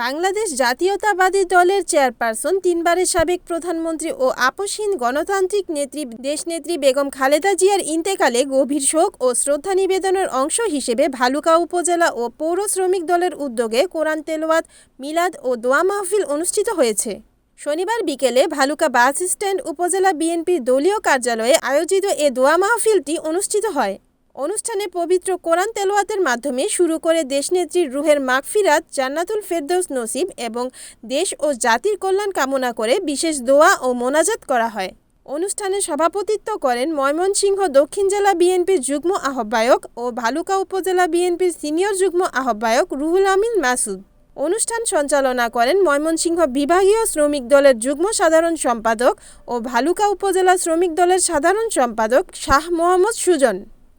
বাংলাদেশ জাতীয়তাবাদী দলের চেয়ারপারসন, তিনবারের সাবেক প্রধানমন্ত্রী ও আপসহীন গণতান্ত্রিক নেত্রী দেশনেত্রী বেগম খালেদা জিয়ার ইন্তেকালে গভীর শোক ও শ্রদ্ধা নিবেদনের অংশ হিসেবে ভালুকা উপজেলা ও পৌর শ্রমিক দলের উদ্যোগে কোরআন তেলাওয়াত, মিলাদ ও দোয়া মাহফিল অনুষ্ঠিত হয়েছে। শনিবার বিকেলে ভালুকা বাস স্ট্যান্ড উপজেলা বিএনপির দলীয় কার্যালয়ে আয়োজিত এ দোয়া মাহফিলটি অনুষ্ঠিত হয়। অনুষ্ঠানে পবিত্র কোরআন তেলাওয়াতের মাধ্যমে শুরু করে দেশনেত্রীর রুহের মাগফিরাত জান্নাতুল ফেরদৌস নসিব এবং দেশ ও জাতির কল্যাণ কামনা করে বিশেষ দোয়া ও মোনাজাত করা হয়। অনুষ্ঠানে সভাপতিত্ব করেন ময়মনসিংহ দক্ষিণ জেলা বিএনপির যুগ্ম আহ্বায়ক ও ভালুকা উপজেলা বিএনপির সিনিয়র যুগ্ম আহ্বায়ক রুহুল আমিন মাসুদ। অনুষ্ঠান সঞ্চালনা করেন ময়মনসিংহ বিভাগীয় শ্রমিক দলের যুগ্ম সাধারণ সম্পাদক ও ভালুকা উপজেলা শ্রমিক দলের সাধারণ সম্পাদক শাহ মোহাম্মদ সুজন।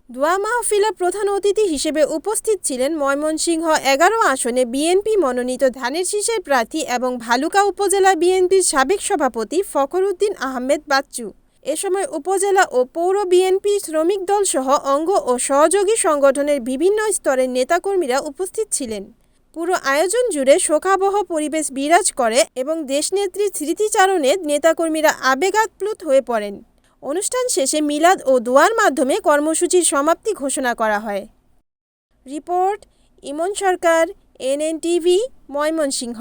দোয়া মাহফিলে প্রধান অতিথি হিসেবে উপস্থিত ছিলেন ময়মনসিংহ এগারো আসনে বিএনপি মনোনীত ধানের শীষের প্রার্থী এবং ভালুকা উপজেলা বিএনপির সাবেক সভাপতি ফখরুদ্দিন আহমেদ বাচ্চু। এ সময় উপজেলা ও পৌর বিএনপি শ্রমিক দল সহ অঙ্গ ও সহযোগী সংগঠনের বিভিন্ন স্তরের নেতাকর্মীরা উপস্থিত ছিলেন। পুরো আয়োজন জুড়ে শোকাবহ পরিবেশ বিরাজ করে এবং দেশনেত্রীর স্মৃতিচারণে নেতাকর্মীরা আবেগাপ্লুত হয়ে পড়েন। অনুষ্ঠান শেষে মিলাদ ও দোয়ার মাধ্যমে কর্মসূচির সমাপ্তি ঘোষণা করা হয়। Report, Emon Sarkar, NNTV, Mymensingh.